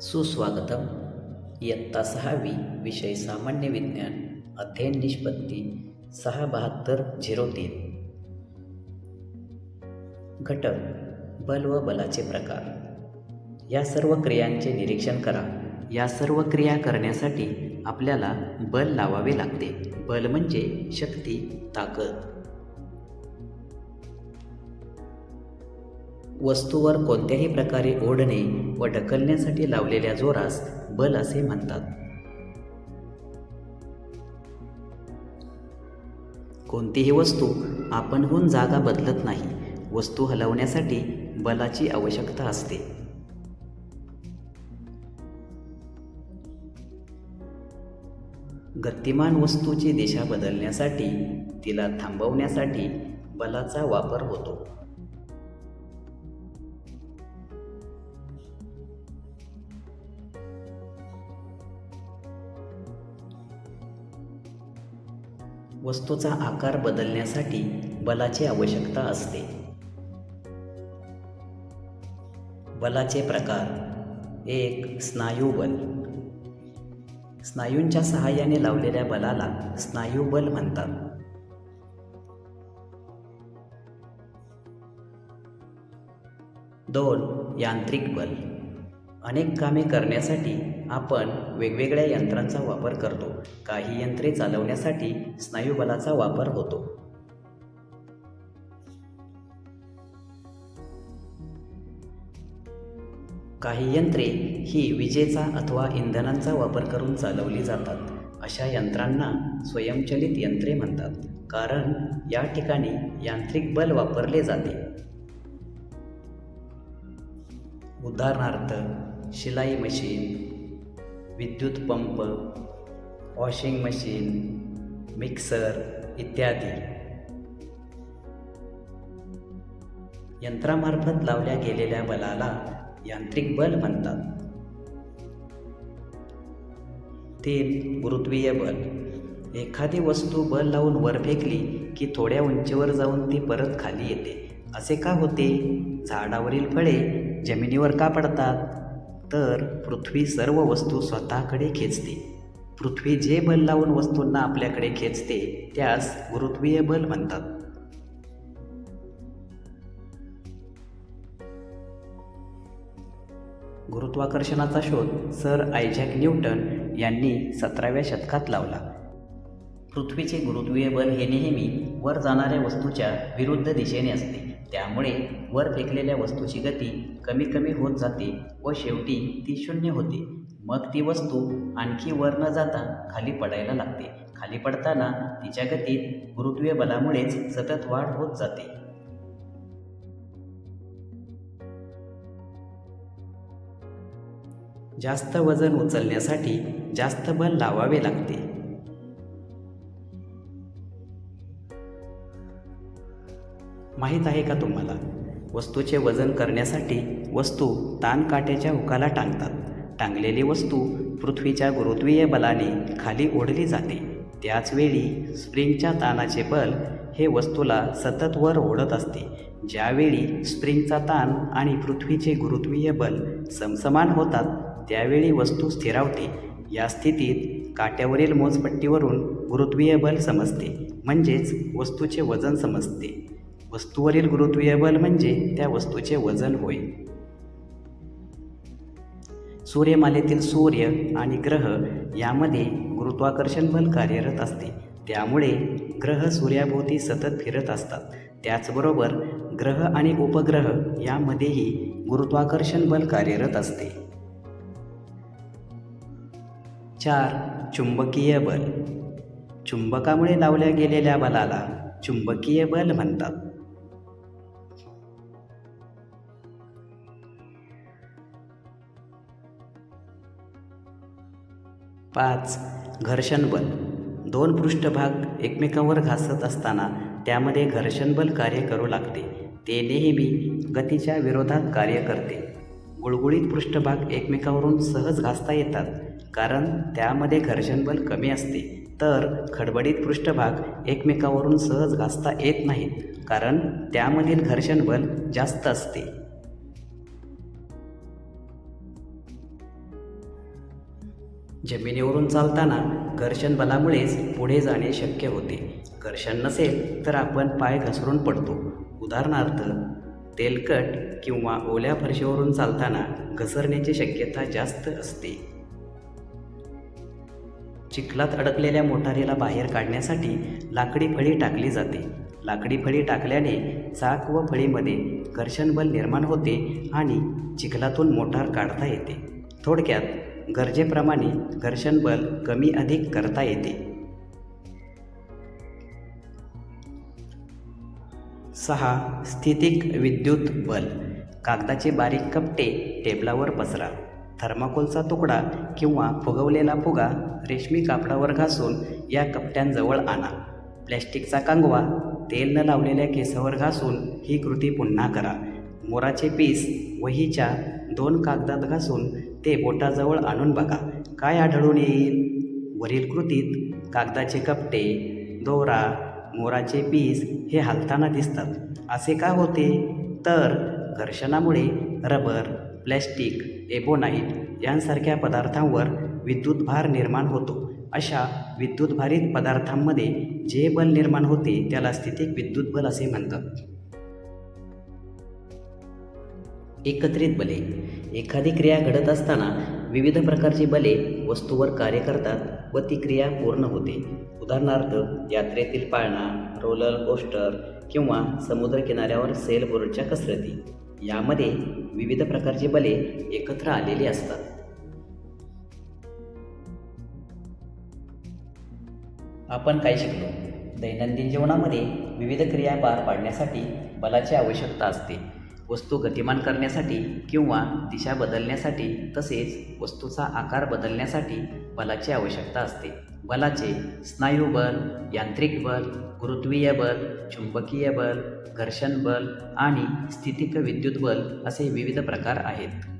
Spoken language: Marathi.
सुस्वागतम। इयत्ता सहावी विषय सामान्य विज्ञान अध्ययन निष्पत्ती सहा बहात्तर झिरो तीन। घटक बल व बलाचे प्रकार। या सर्व क्रियांचे निरीक्षण करा। या सर्व क्रिया करण्यासाठी आपल्याला बल लावावे लागते। बल म्हणजे शक्ती ताकद. वस्तूवर कोणत्याही प्रकारे ओढणे व ढकलण्यासाठी लावलेल्या जोरास बल असे म्हणतात. कोणतीही वस्तू आपणहून जागा बदलत नाही वस्तू हलवण्यासाठी बलाची आवश्यकता असते. गतिमान वस्तूची दिशा बदलण्यासाठी तिला थांबवण्यासाठी बलाचा वापर होतो. वस्तूचा आकार बदलण्यासाठी बलाची आवश्यकता असते. बलाचे प्रकार. एक स्नायूबल स्नायूंच्या सहाय्याने लावलेल्या बलाला स्नायूबल म्हणतात. दोन यांत्रिक बल. अनेक कामे करण्यासाठी आपण वेगवेगळ्या यंत्रांचा वापर करतो. काही यंत्रे चालवण्यासाठी स्नायुबलाचा वापर होतो. काही यंत्रे ही विजेचा अथवा इंधनांचा वापर करून चालवली जातात. अशा यंत्रांना स्वयंचलित यंत्रे म्हणतात कारण या ठिकाणी यांत्रिक बल वापरले जाते. उदाहरणार्थ शिलाई मशीन विद्युत पंप वॉशिंग मशीन मिक्सर इत्यादी. यंत्रामार्फत लावल्या गेलेल्या बलाला यांत्रिक बल म्हणतात. तीन गुरुत्वीय बल. एखादी वस्तू बल लावून वर फेकली की थोड्या उंचीवर जाऊन ती परत खाली येते. असे का होते? झाडावरील फळे जमिनीवर का पडतात? तर पृथ्वी सर्व वस्तू स्वतःकडे खेचते. पृथ्वी जे बल लावून वस्तूंना आपल्याकडे खेचते त्यास गुरुत्वीय बल म्हणतात. गुरुत्वाकर्षणाचा शोध सर आयझॅक न्यूटन यांनी सतराव्या शतकात लावला. पृथ्वीचे गुरुत्वीय बल हे नेहमी वर जाणाऱ्या वस्तूच्या विरुद्ध दिशेने असते. त्यामुळे वर फेकलेल्या वस्तूची गती कमी कमी होत जाते व शेवटी ती शून्य होते. मग ती वस्तू आणखी वर न जाता खाली पडायला लागते. खाली पडताना तिच्या गतीत गुरुत्वीय बलामुळेच सतत वाढ होत जाते. जास्त वजन उचलण्यासाठी जास्त बल लावावे लागते. माहीत आहे का तुम्हाला? वस्तूचे वजन करण्यासाठी वस्तू ताणकाट्याच्या हुकाला टांगतात. टांगलेली वस्तू पृथ्वीच्या गुरुत्वीय बलाने खाली ओढली जाते. त्याचवेळी स्प्रिंगच्या ताणाचे बल हे वस्तूला सतत वर ओढत असते. ज्यावेळी स्प्रिंगचा ताण आणि पृथ्वीचे गुरुत्वीय बल समसमान होतात त्यावेळी वस्तू स्थिरावते. या स्थितीत काट्यावरील मोजपट्टीवरून गुरुत्वीय बल समजते म्हणजेच वस्तूचे वजन समजते. वस्तूवरील गुरुत्वीय बल म्हणजे त्या वस्तूचे वजन होय. सूर्यमालेतील सूर्य आणि ग्रह यामध्ये गुरुत्वाकर्षण बल कार्यरत असते. त्यामुळे ग्रह सूर्याभोवती सतत फिरत असतात. त्याचबरोबर ग्रह आणि उपग्रह यामध्येही गुरुत्वाकर्षण बल कार्यरत असते. चार चुंबकीय बल. चुंबकामुळे लावल्या गेलेल्या बलाला चुंबकीय बल म्हणतात. पाच. घर्षण बल. दोन पृष्ठभाग एकमेकांवर घासत असताना त्यामध्ये घर्षण बल कार्य करू लागते. ते नेहमी गतीच्या विरोधात कार्य करते. गुळगुळीत पृष्ठभाग एकमेकावरून सहज घासता येतात कारण त्यामध्ये घर्षण बल कमी असते. तर खडबडीत पृष्ठभाग एकमेकावरून सहज घासता येत नाहीत कारण त्यामधील घर्षण बल जास्त असते. जमिनीवरून चालताना घर्षण बलामुळेच पुढे जाणे शक्य होते. घर्षण नसेल तर आपण पाय घसरून पडतो. उदाहरणार्थ तेलकट किंवा ओल्या फरशीवरून चालताना घसरण्याची शक्यता जास्त असते. चिखलात अडकलेल्या मोटारीला बाहेर काढण्यासाठी लाकडी फळी टाकली जाते. लाकडी फळी टाकल्याने चाक व फळीमध्ये घर्षण बल निर्माण होते आणि चिखलातून मोटार काढता येते. थोडक्यात गरजेप्रमाणे घर्षण बल कमी अधिक करता येते. सहा स्थितिक विद्युत बल. कागदाचे बारीक कपटे टेबलावर पसरा. थर्माकोलचा तुकडा किंवा फुगवलेला फुगा रेशमी कापडावर घासून या कपट्यांजवळ आणा. प्लॅस्टिकचा कांगवा तेल न लावलेल्या केसावर घासून ही कृती पुन्हा करा. मोराचे पीस वहीच्या दोन कागदात घासून ते बोटाजवळ आणून बघा. काय आढळून येईल? वरील कृतीत कागदाचे कपटे दोरा मोराचे पीस हे हलताना दिसतात. असे का होते? तर घर्षणामुळे रबर प्लॅस्टिक एबोनाईट यांसारख्या पदार्थांवर विद्युत भार निर्माण होतो. अशा विद्युतभारित पदार्थांमध्ये जे बल निर्माण होते त्याला स्थितिक विद्युत बल असे म्हणतात. एकत्रित बले. एखादी क्रिया घडत असताना विविध प्रकारची बले वस्तूवर कार्य करतात व ती क्रिया पूर्ण होते. उदाहरणार्थ यात्रेतील पाळणा रोलर कोस्टर किंवा समुद्रकिनाऱ्यावर सेलबोर्डच्या कसरती यामध्ये विविध प्रकारची बले एकत्र आलेली असतात. आपण काय शिकलो? दैनंदिन जीवनामध्ये विविध क्रिया पार पाडण्यासाठी बलाची आवश्यकता असते. वस्तू गतिमान करण्यासाठी किंवा दिशा बदलण्यासाठी तसेच वस्तूचा आकार बदलण्यासाठी बलाची आवश्यकता असते. बलाचे स्नायू बल यांत्रिक बल गुरुत्वीय बल चुंबकीय बल घर्षण बल आणि स्थितिक विद्युत बल असे विविध प्रकार आहेत.